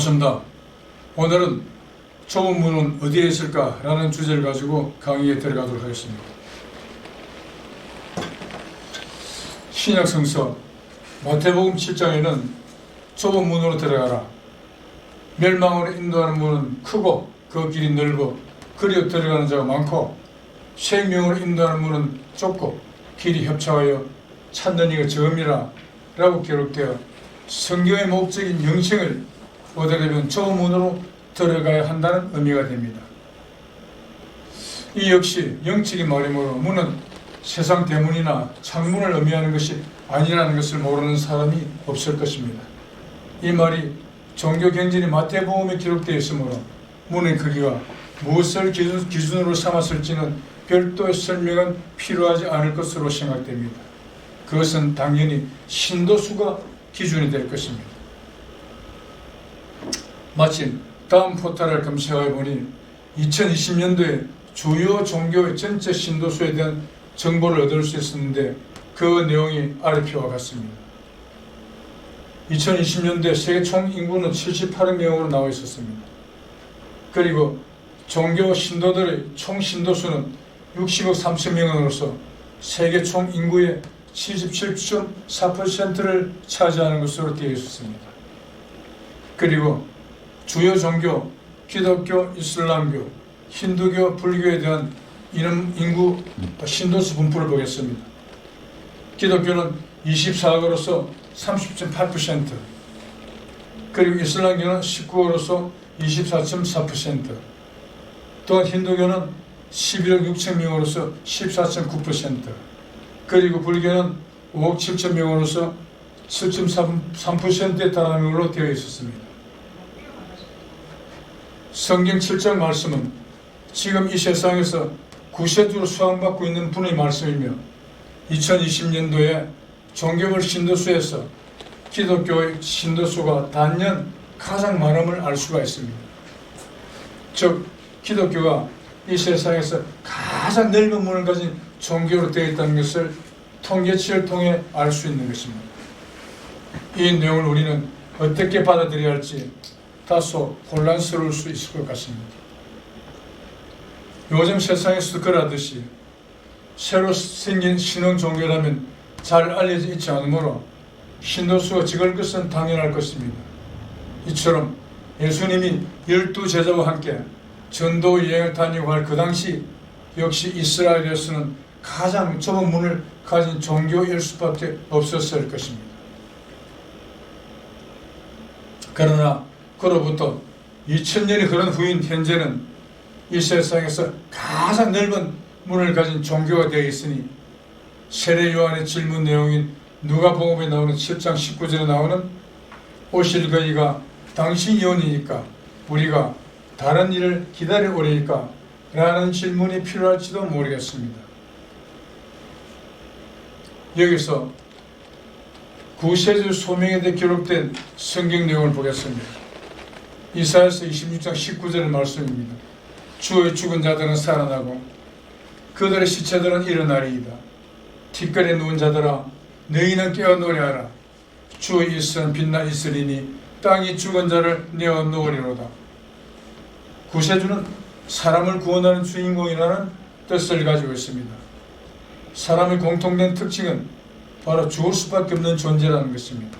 반갑습니다. 오늘은 좁은 문은 어디에 있을까? 라는 주제를 가지고 강의에 들어가도록 하겠습니다. 신약 성서 마태복음 7장에는 좁은 문으로 들어가라. 멸망으로 인도하는 문은 크고 그 길이 넓어 그리어 들어가는 자가 많고 생명으로 인도하는 문은 좁고 길이 협착하여 찾는 이가 적음이라 라고 기록되어 성경의 목적인 영생을 얻으려면 좁은 문으로 들어가야 한다는 의미가 됩니다. 이 역시 영적인 말이므로 문은 세상 대문이나 창문을 의미하는 것이 아니라는 것을 모르는 사람이 없을 것입니다. 이 말이 종교 경전이 마태복음에 기록되어 있으므로 문의 크기가 무엇을 기준, 기준으로 삼았을지는 별도의 설명은 필요하지 않을 것으로 생각됩니다. 그것은 당연히 신도수가 기준이 될 것입니다. 마침 다음 포털을 검색해 보니 2020년도에 주요 종교의 전체 신도수에 대한 정보를 얻을 수 있었는데 그 내용이 아래표와 같습니다. 2020년도에 세계 총 인구는 78억 명으로 나와 있었습니다. 그리고 종교 신도들의 총 신도수는 60억 3천 명으로서 세계 총 인구의 77.4%를 차지하는 것으로 되어 있었습니다. 그리고 주요 종교, 기독교, 이슬람교, 힌두교, 불교에 대한 이름, 인구, 신도수 분포를 보겠습니다. 기독교는 24억으로서 30.8%, 그리고 이슬람교는 19억으로서 24.4%, 또한 힌두교는 11억 6천 명으로서 14.9%, 그리고 불교는 5억 7천 명으로서 7.3%에 달하는 걸로 되어 있었습니다. 성경 7장 말씀은 지금 이 세상에서 구세주로 수함받고 있는 분의 말씀이며 2020년도에 종교별 신도수에서 기독교의 신도수가 단연 가장 많음을 알 수가 있습니다. 즉 기독교가 이 세상에서 가장 넓은 문을 가진 종교로 되어 있다는 것을 통계치를 통해 알 수 있는 것입니다. 이 내용을 우리는 어떻게 받아들여야 할지 다소 혼란스러울 수 있을 것 같습니다. 요즘 세상에서도 그러듯이 새로 생긴 신흥 종교라면 잘 알려져 있지 않으므로 신도수가 적을 것은 당연할 것입니다. 이처럼 예수님이 열두 제자와 함께 전도 여행을 다니고 할 그 당시 역시 이스라엘에서는 가장 좁은 문을 가진 종교일 수밖에 없었을 것입니다. 그러나 그로부터 2000년이 흐른 후인 현재는 이 세상에서 가장 넓은 문을 가진 종교가 되어 있으니 세례 요한의 질문 내용인 누가복음에 나오는 7장 19절에 나오는 오실 그이가 당신이 오니니까 우리가 다른 일을 기다려 오리니까 라는 질문이 필요할지도 모르겠습니다. 여기서 구세주 소명에 대해 기록된 성경 내용을 보겠습니다. 이사야서 26장 19절의 말씀입니다. 주의 죽은 자들은 살아나고 그들의 시체들은 일어나리이다. 티끌에 누운 자들아 너희는 깨어 노래하라. 주의 일선 빛나 있으리니 땅이 죽은 자를 내어 놓으리로다. 구세주는 사람을 구원하는 주인공이라는 뜻을 가지고 있습니다. 사람의 공통된 특징은 바로 죽을 수밖에 없는 존재라는 것입니다.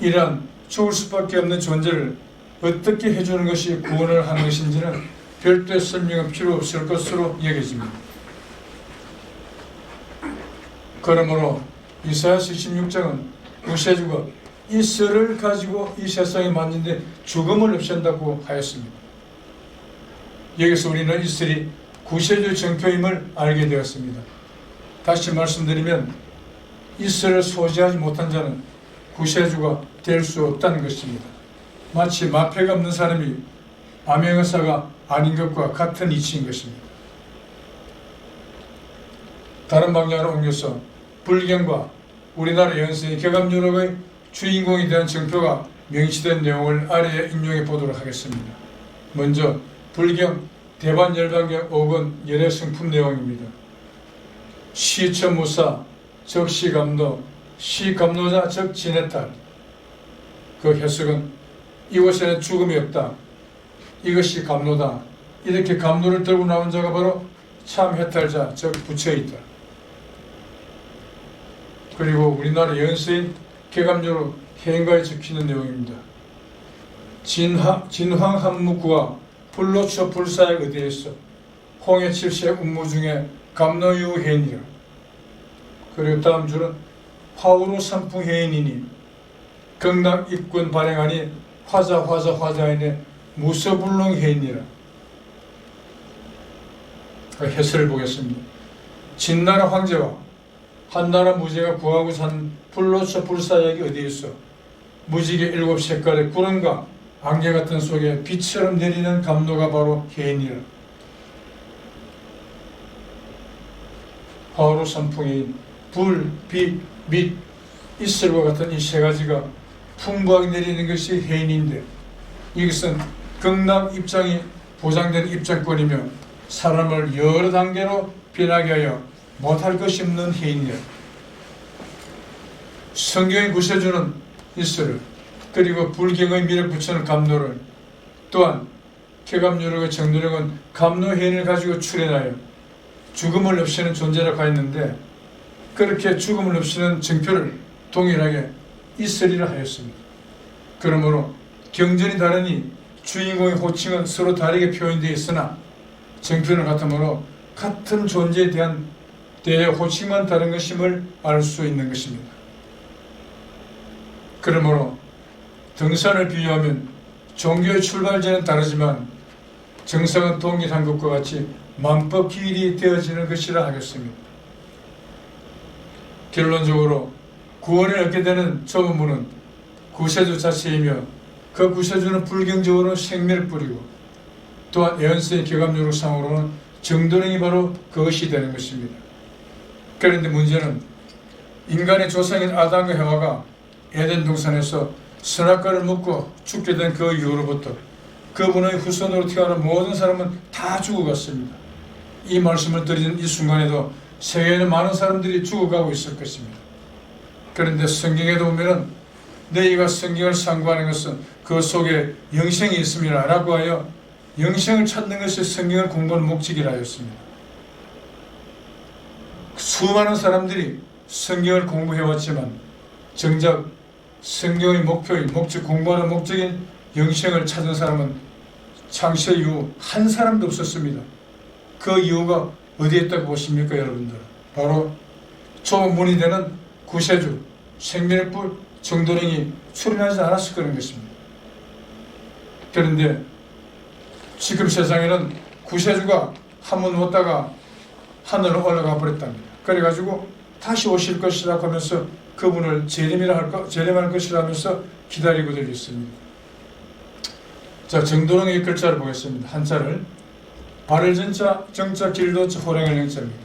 이러한 죽을 수밖에 없는 존재를 어떻게 해주는 것이 구원을 하는 것인지는 별도의 설명은 필요 없을 것으로 여겨집니다. 그러므로 이사야서 16장은 구세주가 이 썰을 가지고 이 세상에 만든데 죽음을 없앤다고 하였습니다. 여기서 우리는 이 썰이 구세주 정표임을 알게 되었습니다. 다시 말씀드리면 이 썰을 소지하지 못한 자는 구세주가 될 수 없다는 것입니다. 마치 마패가 없는 사람이 암행의사가 아닌 것과 같은 이치인 것입니다. 다른 방향으로 옮겨서 불경과 우리나라 연세의 개감유럽의 주인공에 대한 정표가 명시된 내용을 아래에 인용해 보도록 하겠습니다. 먼저 불경 대반 열반경 5권 열애 성품 내용입니다. 시처무사 적 시감노 시감노자 적 지네탈 그 해석은 이곳에는 죽음이 없다. 이것이 감로다. 이렇게 감로를 들고 나온 자가 바로 참 해탈자, 즉 부처이다. 그리고 우리나라 연세인 개감료로 해인가에 적히는 내용입니다. 진하, 진황 한무구와 불로처 불사의 의대에서 홍해 칠세 운무 중에 감로유 해인이라. 그리고 다음 줄은 화우로 산풍 해인이니 경남 입군 발행하니 화자 화자 화자인의 무서불능 해인이라. 그 해설을 보겠습니다. 진나라 황제와 한나라 무제가 구하고 산 불로처 불사역이 어디에 있어? 무지개 일곱 색깔의 구름과 안개 같은 속에 빛처럼 내리는 감로가 바로 해인이라. 화로 선풍인 불, 빛, 밑, 이슬과 같은 이 세 가지가 풍부하게 내리는 것이 해인인데 이것은 극락 입장이 보장된 입장권이며 사람을 여러 단계로 변하게 하여 못할 것이 없는 해인이라. 성경이 구세주는 이슬을 그리고 불경의 미를 붙이는 감로를 또한 쾌감요력의 정도력은 감로 해인을 가지고 출현하여 죽음을 없애는 존재라고 했는데 그렇게 죽음을 없애는 증표를 동일하게 이슬이라 하였습니다. 그러므로 경전이 다르니 주인공의 호칭은 서로 다르게 표현되어 있으나 정표는 같으므로 같은 존재에 대한 대해 호칭만 다른 것임을 알 수 있는 것입니다. 그러므로 등산을 비유하면 종교의 출발지는 다르지만 정성은 동일한 것과 같이 만법 기일이 되어지는 것이라 하겠습니다. 결론적으로 구원을 얻게 되는 처음문은 구세주 자체이며 그 구세주는 불경적으로 생명을 뿌리고 또한 예언서의 개감요로 상으로는 정도령이 바로 그것이 되는 것입니다. 그런데 문제는 인간의 조상인 아담과 해와가 에덴 동산에서 선악과를 먹고 죽게 된 그 이후로부터 그분의 후손으로 태어난 모든 사람은 다 죽어갔습니다. 이 말씀을 드리는 이 순간에도 세계에는 많은 사람들이 죽어가고 있을 것입니다. 그런데 성경에도 보면은 너희가 성경을 상고하는 것은 그 속에 영생이 있음이라 라고 하여 영생을 찾는 것이 성경을 공부하는 목적이라 하였습니다. 수많은 사람들이 성경을 공부해왔지만 정작 성경의 목표인 목적 공부하는 목적인 영생을 찾은 사람은 창세 이후 한 사람도 없었습니다. 그 이유가 어디에 있다고 보십니까, 여러분들? 바로 초문이 되는 구세주, 생명의 뿔, 정도령이 출현하지 않았을 거는 것입니다. 그런데 지금 세상에는 구세주가 한 번 왔다가 하늘로 올라가 버렸답니다. 그래가지고 다시 오실 것이라고 하면서 그분을 재림이라 할 것, 재림할 것이라 하면서 기다리고들 있습니다. 자, 정도령의 글자를 보겠습니다. 한자를 발을 전자, 정자, 길도자, 호랑이를 영자입니다.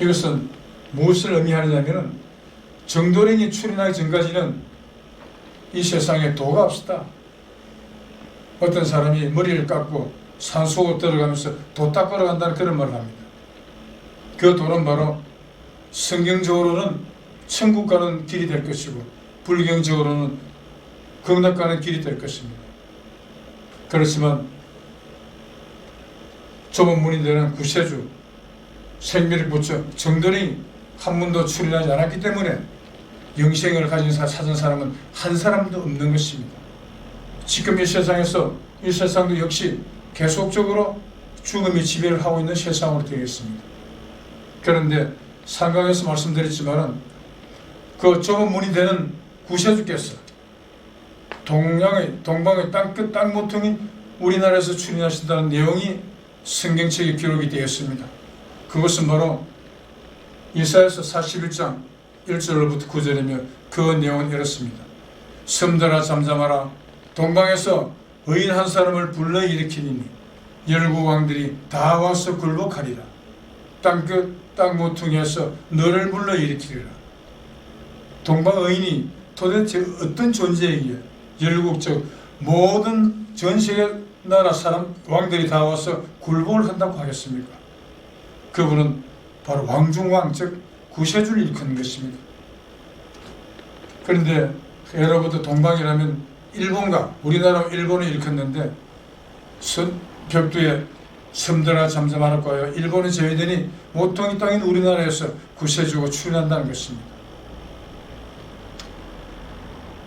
이것은 무엇을 의미하느냐면은 정도령이 출현하기 전까지는 이 세상에 도가 없었다. 어떤 사람이 머리를 깎고 산속으로 들어가면서 도 닦으러 간다는 그런 말을 합니다. 그 도는 바로 성경적으로는 천국 가는 길이 될 것이고 불경적으로는 극락 가는 길이 될 것입니다. 그렇지만 좁은 문이 되는 구세주 생명을 붙여 정도리 한 번도 출현하지 않았기 때문에 영생을 가진 사 찾은 사람은 한 사람도 없는 것입니다. 지금 이 세상에서 이 세상도 역시 계속적으로 죽음이 지배를 하고 있는 세상으로 되겠습니다. 그런데 상강에서 말씀드렸지만은 그 좁은 문이 되는 구세주께서 동양의 동방의 땅끝 땅모퉁인 우리나라에서 출현하신다는 내용이 성경책에 기록이 되었습니다. 그것은 바로 이사야서 41장 1절로부터 9절이며 그 내용은 이렇습니다. 섬들아 잠잠하라 동방에서 의인 한 사람을 불러일으키니 열국 왕들이 다 와서 굴복하리라. 땅끝 땅 모퉁이에서 너를 불러일으키리라. 동방 의인이 도대체 어떤 존재이기에 열국적 모든 전 세계 나라 사람 왕들이 다 와서 굴복을 한다고 하겠습니까? 그분은 바로 왕중왕 즉 구세주를 일컫는 것입니다. 그런데 여러분도 동방이라면 일본과 우리나라 일본을 일컫는데 선, 벽두에 섬들아 잠잠하라고 하여 일본이 제외되니 모퉁이 땅인 우리나라에서 구세주가 출현한다는 것입니다.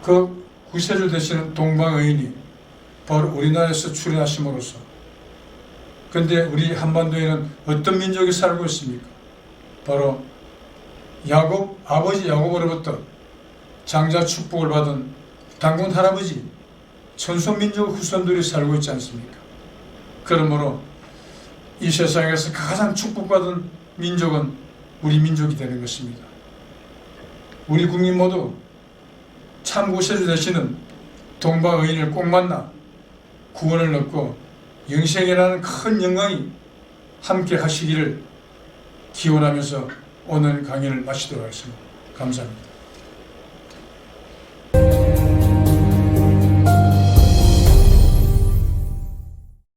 그 구세주 되시는 동방의인이 바로 우리나라에서 출현하심으로써 근데 우리 한반도에는 어떤 민족이 살고 있습니까? 바로 야곱 아버지 야곱으로부터 장자 축복을 받은 당군 할아버지 천손민족 후손들이 살고 있지 않습니까? 그러므로 이 세상에서 가장 축복받은 민족은 우리 민족이 되는 것입니다. 우리 국민 모두 참 구세주 되시는 동방의인을 꼭 만나 구원을 얻고 영생이라는 큰 영광이 함께 하시기를 기원하면서 오늘 강의를 마치도록 하겠습니다. 감사합니다.